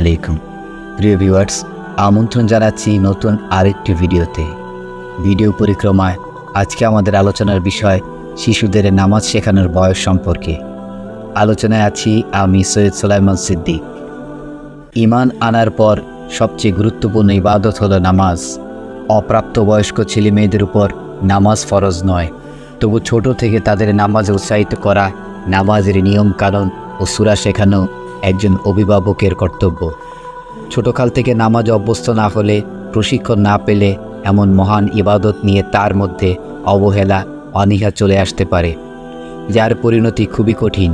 আলাইকুম। প্রিয় ভিউয়ার্স, আমন্ত্রণ জানাচ্ছি নতুন আরেকটি ভিডিওতে। ভিডিও পরিক্রমায় আজকে আমাদের আলোচনার বিষয় শিশুদের নামাজ শেখানোর বয়স সম্পর্কে। আলোচনায় আছি আমি সৈয়দ সুলাইমান সিদ্দিক। ইমান আনার পর সবচেয়ে গুরুত্বপূর্ণ ইবাদত হলো নামাজ। অপ্রাপ্ত বয়স্ক ছেলে মেয়েদের উপর নামাজ ফরজ নয়। তবু ছোট থেকে তাদের নামাজ উৎসাহিত করা নামাজের নিয়ম কানুন ও সুরা শেখানো একজন অভিভাবকের কর্তব্য। ছোটকাল থেকে নামাজ অভ্যস্ত না হলে, প্রশিক্ষণ না পেলে এমন মহান ইবাদত নিয়ে তার মধ্যে অবহেলা, অনীহা চলে আসতে পারে, যার পরিণতি খুবই কঠিন।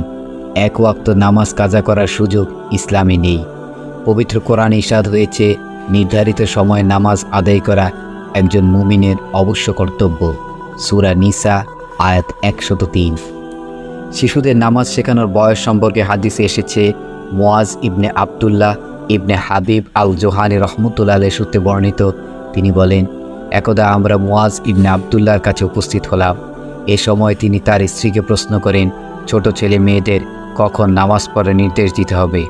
এক ওয়াক্ত নামাজ কাজা করার সুযোগ ইসলামে নেই। পবিত্র কোরআন ইসাদ হয়েছে, নির্ধারিত সময়ে নামাজ আদায় করা একজন মুমিনের অবশ্য কর্তব্য। সুরা নিসা, আয়াত একশত তিন। শিশুদের নামাজ শেখানোর বয়স সম্পর্কে হাদিসে এসেছে Muaz ibn Abdullah ibn Habib al Juhani রহমতুল্লাহ সূত্রে বর্ণিত, তিনি বলেন, একদা আমরা মোয়াজ ইবনে আবদুল্লাহর কাছে উপস্থিত হলাম। এ সময় তিনি তার স্ত্রীকে প্রশ্ন করেন, ছোট ছেলে মেয়েদের কখন নামাজ পড়ার নির্দেশ দিতে হবে?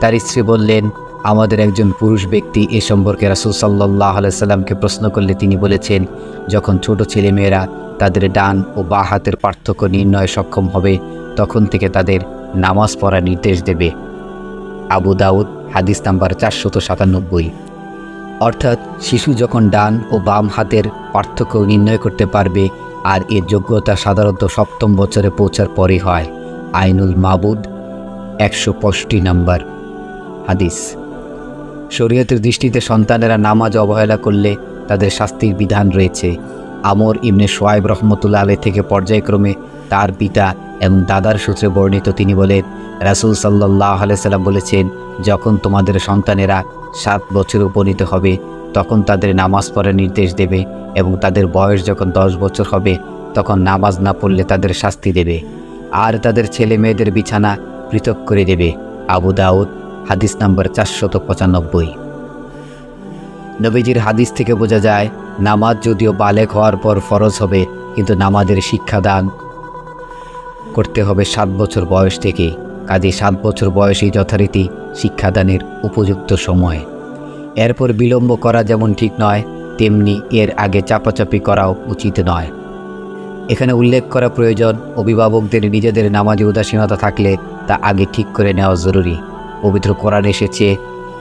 তার স্ত্রী বললেন, আমাদের একজন পুরুষ ব্যক্তি এ সম্পর্কে রাসুল সাল্লাহ আলাইসাল্লামকে প্রশ্ন করলে তিনি বলেছেন, যখন ছোট ছেলেমেয়েরা তাদের ডান ও বা হাতের পার্থক্য নির্ণয়ে সক্ষম হবে, তখন থেকে তাদের নামাজ পড়ার নির্দেশ দেবে। আবু দাউদ, হাদিস নাম্বার চারশত সাতানব্বই। অর্থাৎ শিশু যখন ডান ও বাম হাতের পার্থক্য নির্ণয় করতে পারবে, আর এর যোগ্যতা সাধারণত সপ্তম বছরে পৌঁছার পরই হয়। আইনুল মাবুদ, একশো পঁয়ষট্টি নম্বর। হাদিস। শরীয়তের দৃষ্টিতে সন্তানেরা নামাজ অবহেলা করলে তাদের শাস্তির বিধান রয়েছে। আমর ইবনে সোয়াইব রহমতুল্লা আলে থেকে পর্যায়ক্রমে তার পিতা এবং দাদার সূত্রে বর্ণিত তিনি বলেন রাসুল সাল্লাহ সাল্লাম বলেছেন, যখন তোমাদের সন্তানেরা সাত বছর উপনীত হবে, তখন তাদের নামাজ পড়ার নির্দেশ দেবে এবং তাদের বয়স যখন দশ বছর হবে, তখন নামাজ না পড়লে তাদের শাস্তি দেবে। আর তাদের ছেলে মেয়েদের বিছানা পৃথক করে দেবে। আবু দাউদ, হাদিস নাম্বার চারশত পঁচানব্বই। নবীজির হাদিস থেকে বোঝা যায়, নামাজ যদিও বালেক হওয়ার পর ফরজ হবে, কিন্তু নামাজের শিক্ষাদান করতে হবে সাত বছর বয়স থেকে। কাজে সাত বছর বয়সেই যথারীতি শিক্ষাদানের উপযুক্ত সময়। এরপর বিলম্ব করা যেমন ঠিক নয়, তেমনি এর আগে চাপাচাপি করাও উচিত নয়। এখানে উল্লেখ করা প্রয়োজন, অভিভাবকদের নিজেদের নামাজে উদাসীনতা থাকলে তা আগে ঠিক করে নেওয়া জরুরি। পবিত্র কোরআন এসেছে,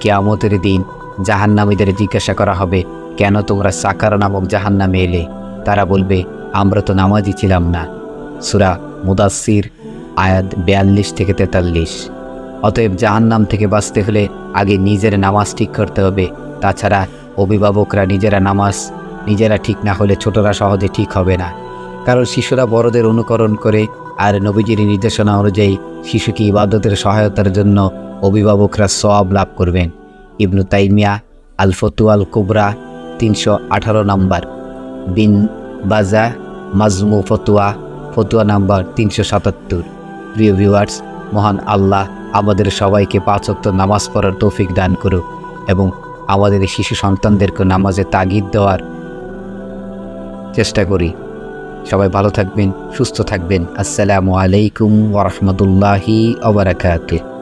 কেয়ামতের দিন জাহান্নামীদের জিজ্ঞাসা করা হবে, কেন তোমরা সাকার নামক জাহান্নামে এলে? তারা বলবে, আমরা তো নামাজই ছিলাম না। সুরা মুদাসির আয়াত বিয়াল্লিশ থেকে তেতাল্লিশ। অতএব জাহান্নাম থেকে বাঁচতে হলে আগে নিজের নামাজ ঠিক করতে হবে। তাছাড়া অভিভাবকরা নিজেরা নামাজ নিজেরা ঠিক না হলে ছোটরা সহজে ঠিক হবে না। কারণ শিশুরা বড়দের অনুকরণ করে আর নবীজির নির্দেশনা অনুযায়ী শিশুকে ইবাদতের সহায়তার জন্য অভিভাবকরা সব লাভ করবেন। ইবনু তাইমিয়া আল ফতুয়াল কুবরা তিনশো আঠারো নম্বর। বিন বাজা, মাজমু ফতুয়া ফতুয়া নাম্বার তিনশো সাতাত্তর। প্রিয় ভিউয়ার্স মহান আল্লাহ আমাদের সবাইকে পাঁচক্ত নামাজ পড়ার তৌফিক দান করুক এবং আমাদের শিশু সন্তানদেরকে নামাজে তাগিদ দেওয়ার চেষ্টা করি। সবাই ভালো থাকবেন, সুস্থ থাকবেন। আসসালামু আলাইকুম ওরহমতুল্লাহি ওবরাকাতুহ